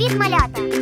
Привіт, малята!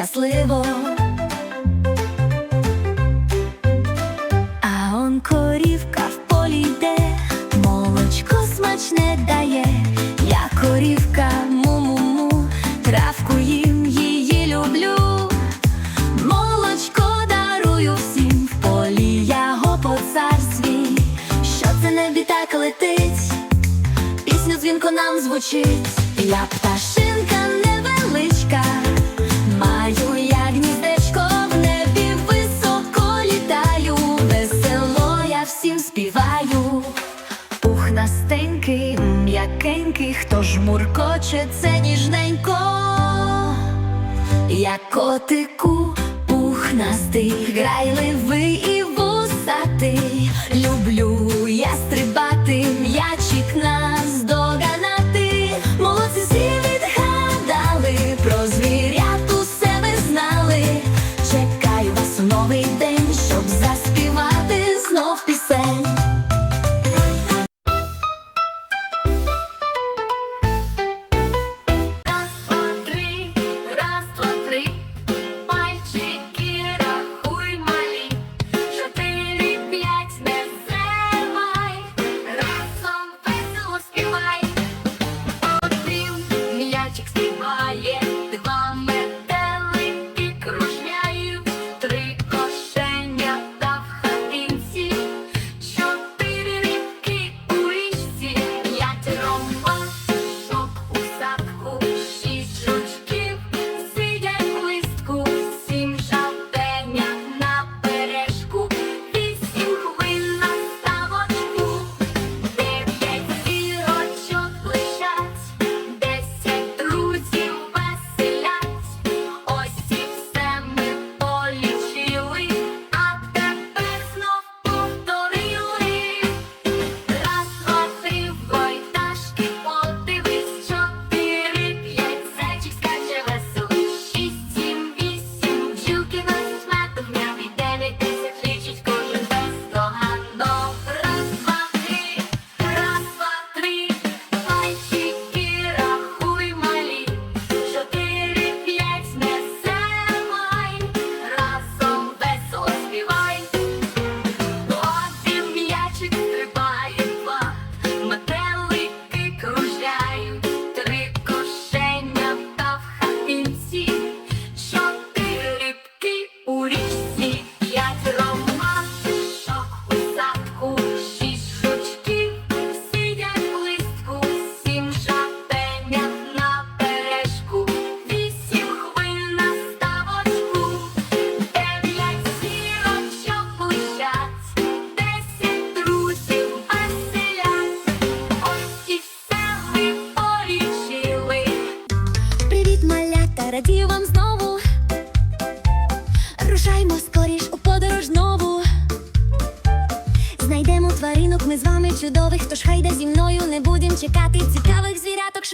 щасливо. А он корівка в полі йде, молочко смачне дає, я корівка му-му-му, травку їм її люблю, молочко дарую всім в полі я по царстві, що це не біта летить, пісня дзвінко нам звучить. Я м'якенький, хто ж муркоче це ніжненько, я котику пухнастий, грайливий і вусатий люблю.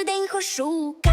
dentro da enroxuca.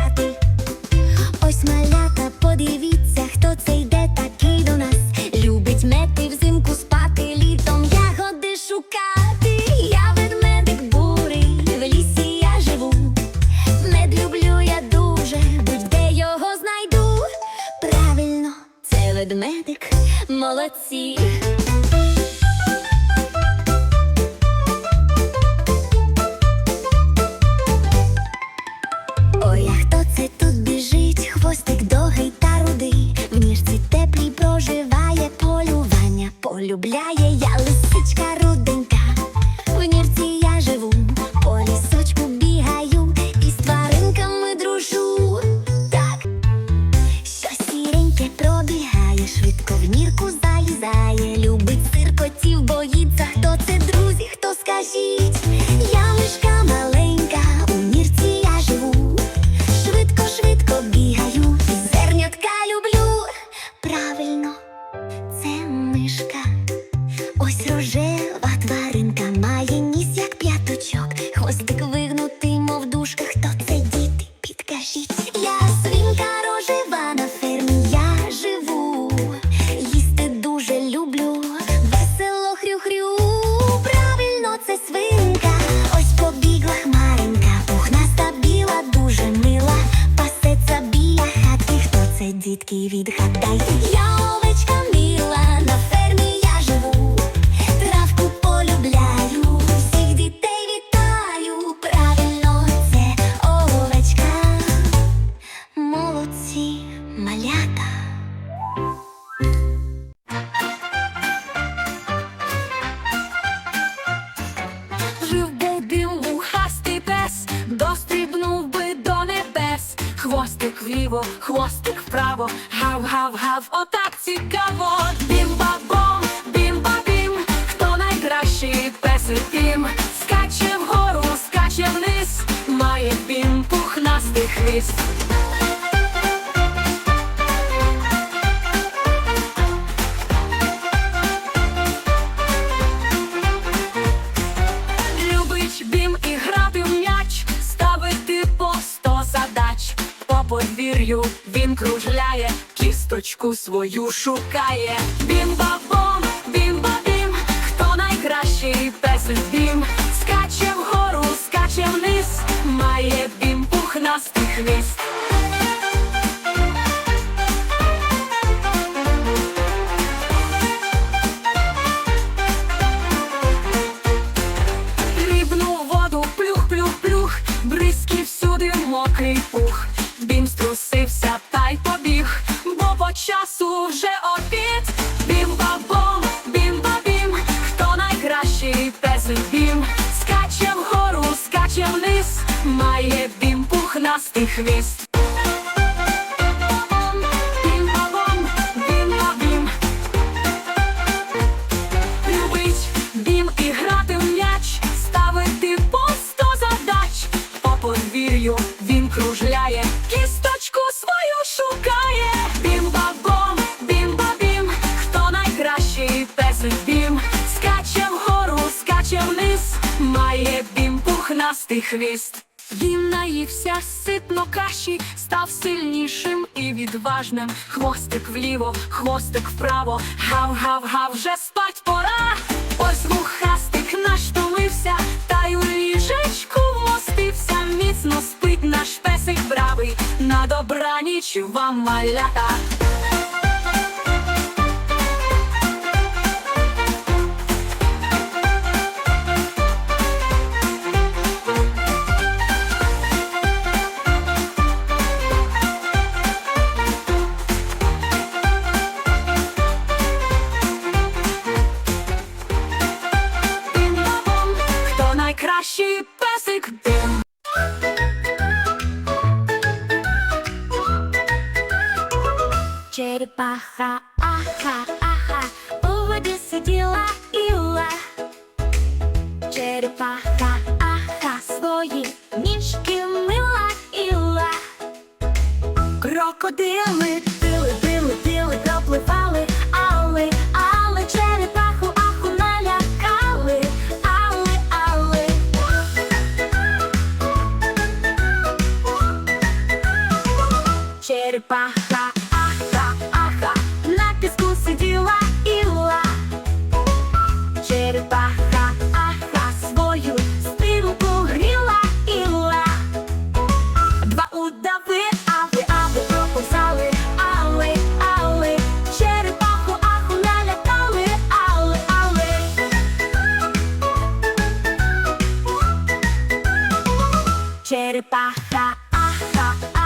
Nice. Любить бім і грати в м'яч, ставити по сто задач. По подвір'ю він кружляє, кісточку свою шукає. Бім баб Ich wüsste, хвостик вправо, гав-гав-гав, вже спать пора. Ось вухастик наш тулився, та й у ріжечку мостився, міцно спить наш песик бравий, на добраніч вам малята. черепаха, аха, аха, у воді сиділа ла Черепаха, аха, свої ніжки мила ла Крокодили Ah da ah ah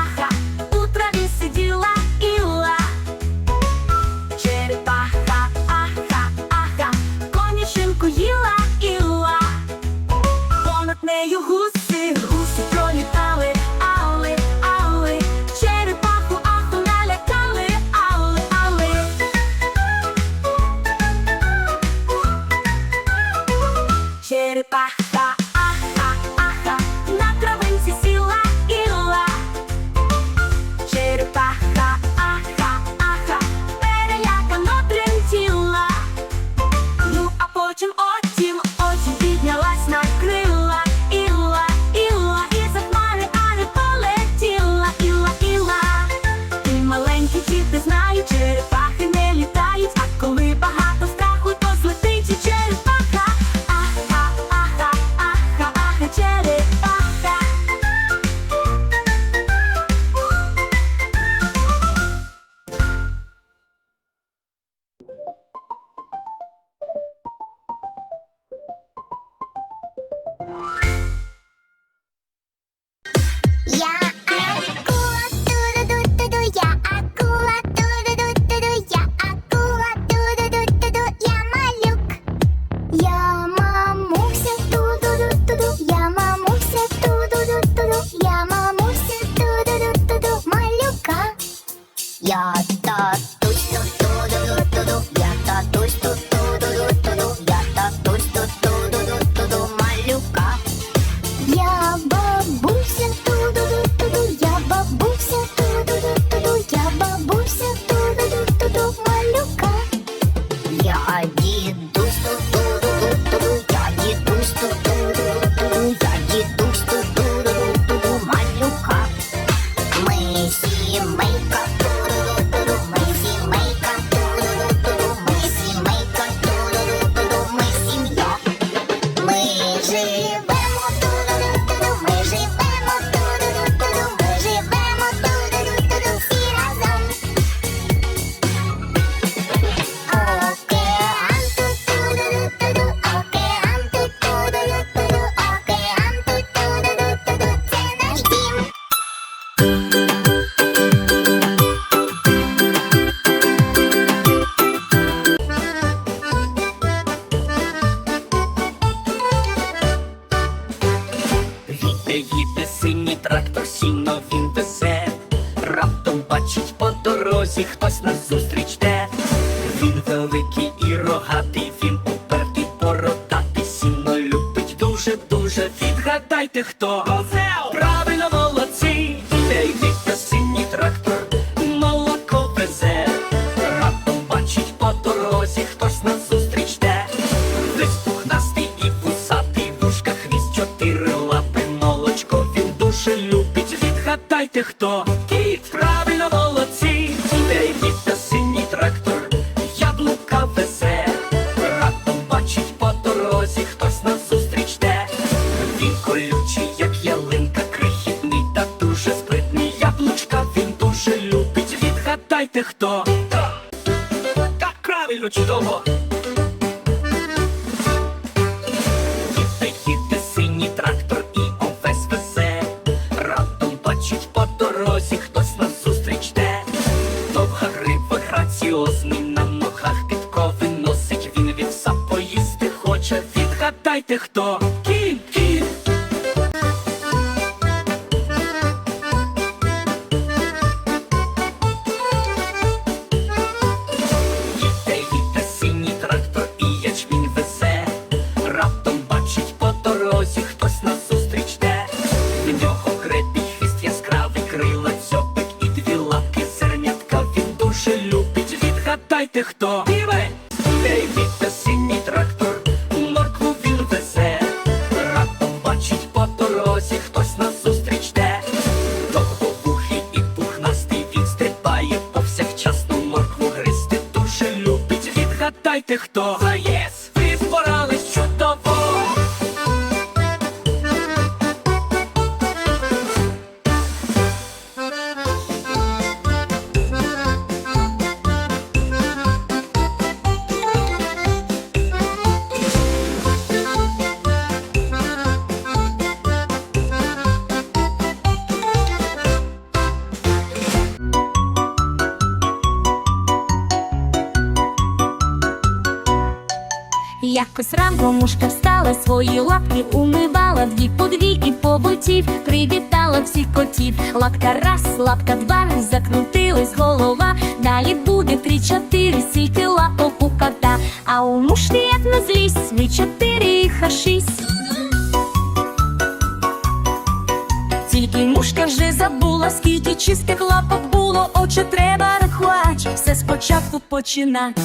якось ранком мушка встала, свої лапки умивала, дві подвійки побутів, привітала всіх котів. Лапка раз, лапка два, закрутилась голова, далі буде три-чотири, сільки лапок у кота, а у мушки як на злість, ви чотири і хашість. Тільки мушка вже забула, скільки чистих лапок було, очі треба рахувати, все спочатку починать.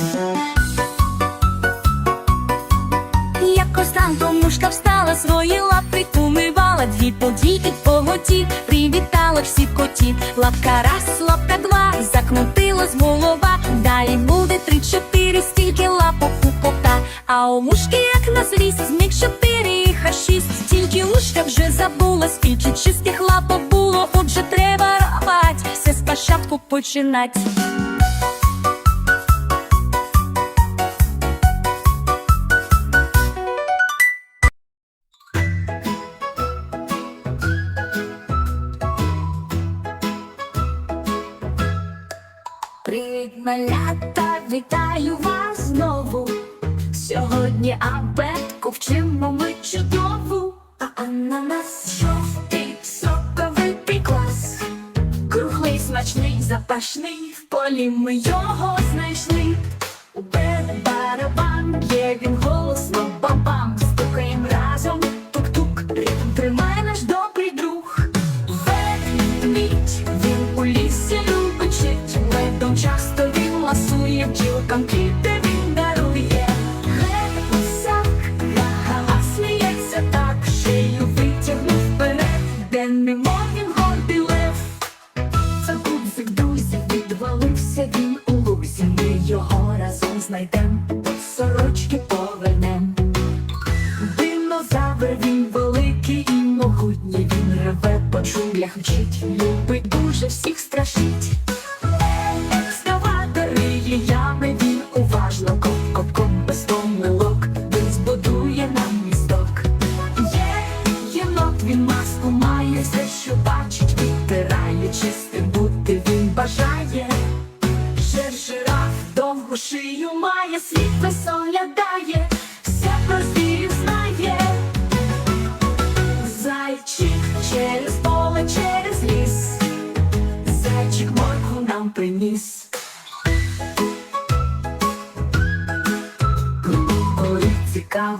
Костан мушка встала, свої лапи, умивала, дві подійки по воді, привітала всіх котів. Лапка раз, лапка два, закрутилась голова. Далі буде три-чотири, стільки лапок у кота. А у мушки, як на злість, зміг чотири і шість Тільки мушка вже забула, скільки чистих лапок було, отже треба рвать, все спочатку починать. Малята, вітаю вас знову. Сьогодні абетку вчимо ми чудову, а ананас жовтий, соковий піклас, Круглий, смачний, запашний, в полі ми його знайшли.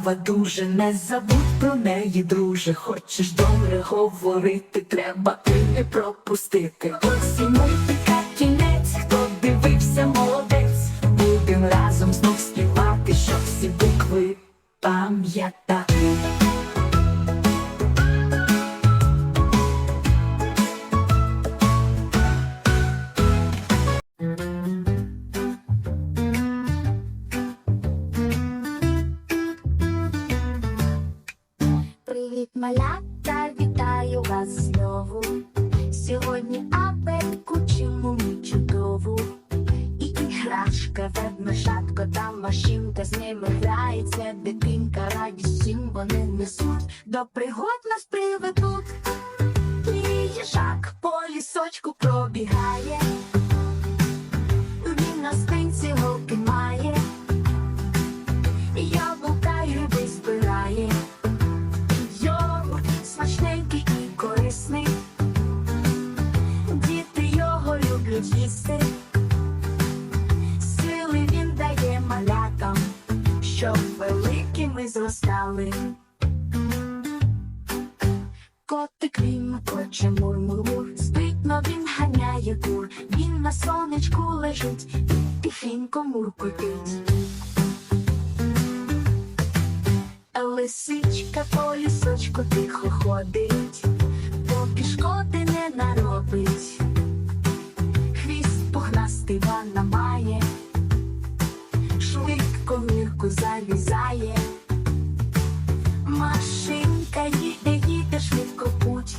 Цікава дуже, не забудь про неї, друже. Хочеш добре говорити, треба ти не пропустити. Ось і мультика кінець, хто дивився, молодець. Будем разом знов співати, щоб всі букви пам'ятати. Привіт, великими зростали. Котик він хоче мур-мур-мур, спритно він ганяє кур, він на сонечку лежить, і тихенько муркотить. Лисичка по лісочку тихо ходить, поки шкоди не наробить. Хвіст пухнастий вона має, швидко в нирку залізає. Машинка їде, їде швидко путь,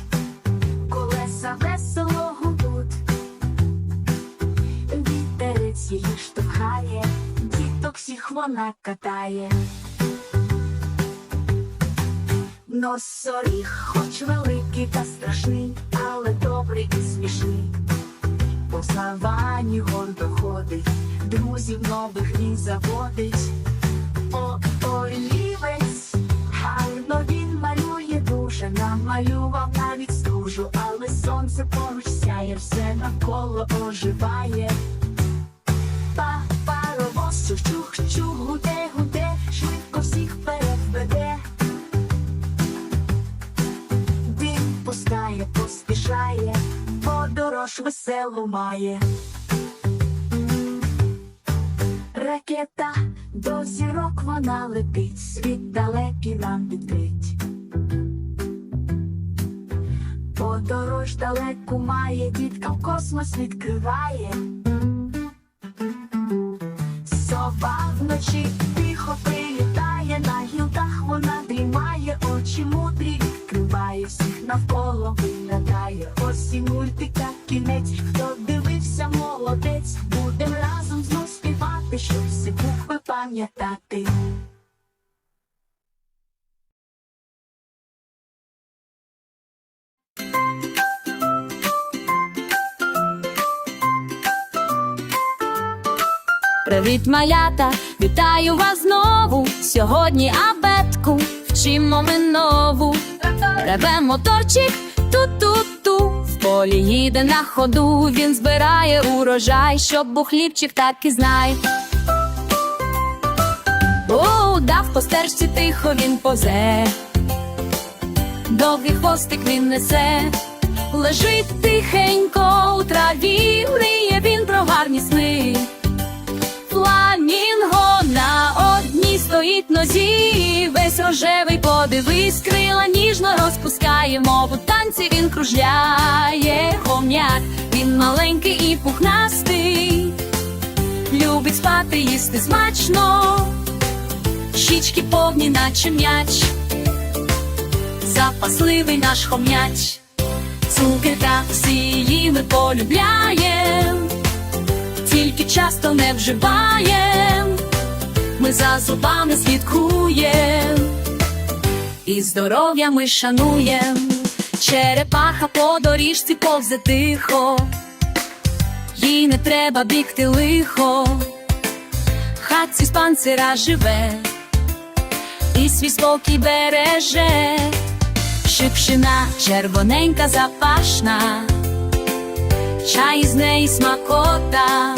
колеса весело гудуть. Вітерець її штовхає, діток всіх вона катає. Носоріг, хоч великий та страшний, але добрий і смішний. По савані гордо ходить, друзів нових він заводить. О, олівець, гарно він малює дуже, намалював навіть стужу, але сонце поруч сяє, все навколо оживає. Па, паровоз, чух-чух, гуде, гуде, швидко всіх переведе. Він пускає, поспішає, подорож веселу має. Ракета до зірок вона летить, світ далекий нам відкрить. Подорож далеку має, діткам космос відкриває. Сова вночі тихо прилітає, на гілках вона дрімає, очі мудрі відкриває, всіх навколо виглядає. Ось і мультика кінець, хто дивився, молодець, будем разом знов співати, щоб всі пам'ятати. Привіт, малята! Вітаю вас знову! Сьогодні абетку вчимо ми нову. Реве моторчик ту-ту-ту. В полі їде на ходу. Він збирає урожай, щоб був хлібчик, так і знай. По стежці тихо він позе. Довгий хвостик він несе. Лежить тихенько у траві, мріє він про гарні сни. Фламінго на одній стоїть нозі, весь рожевий подивись, крила ніжно розпускає, мов у танці він кружляє хом'як, він маленький і пухнастий, любить спати, їсти смачно, щічки повні, наче м'яч, запасливий наш хом'яч, цукерка всі її ми полюбляєм, тільки часто не вживаєм, ми за зубами слідкуєм, і здоров'я ми шануєм, черепаха по доріжці повзе тихо. Їй не треба бігти лихо, хатці з панцира живе, і свій спокій береже, шипшина червоненька запашна, чай з неї смакота,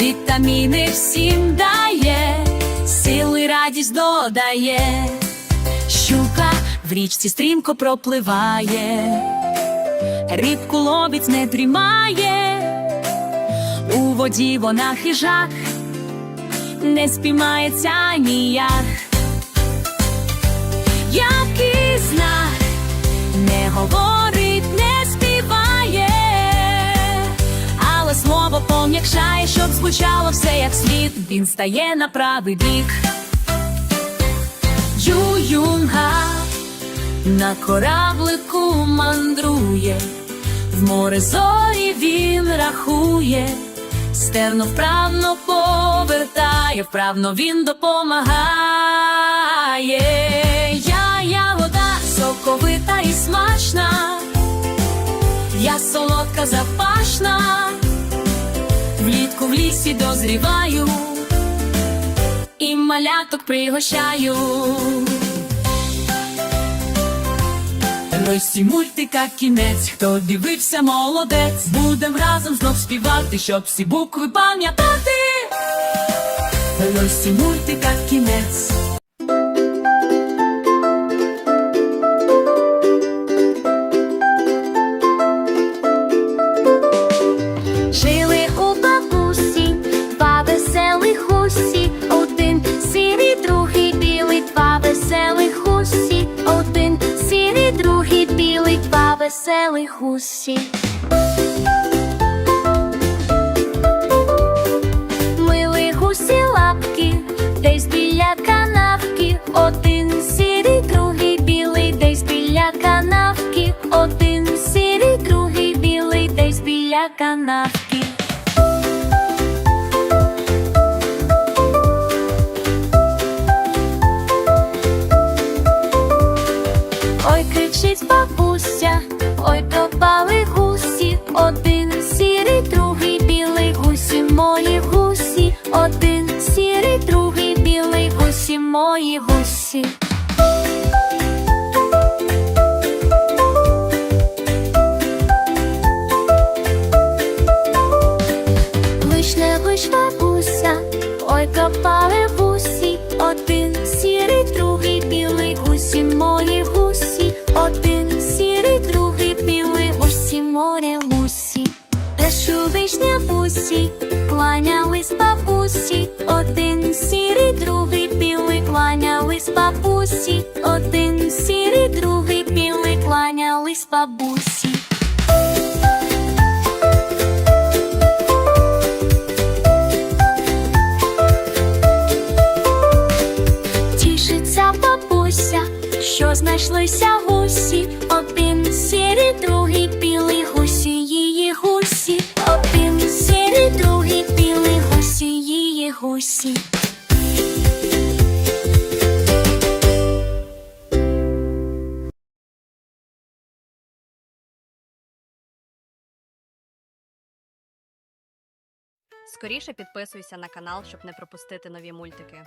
вітаміни всім дає, силу й радість додає, щука в річці стрімко пропливає. Рибку ловить, не дрімає, у воді вона хижак, не спіймається ніяк. Який знак не говорить, не співає, але слово пом'якшає, щоб звучало все як слід, він стає на правий бік. Ю-юнга на кораблику мандрує, в море зорі він рахує, стерно вправно повертає, вправно він допомагає. Соковита і смачна, я солодка запашна, влітку в лісі дозріваю, і маляток пригощаю. Росі мультика кінець, хто дивився, молодець. Будем разом знов співати, щоб всі букви пам'ятати. Росі мультика кінець. Веселих гусі. Мили гусі лапки, десь біля канавки, один сірий, другий білий, десь біля канавки, один сірий, другий білий, десь біля канавки. Ой, гусі, один сірий, другий білий, гусі мої гусі, один сірий, другий білий, гусі мої гусі. apa bu? Скоріше підписуйся на канал, щоб не пропустити нові мультики.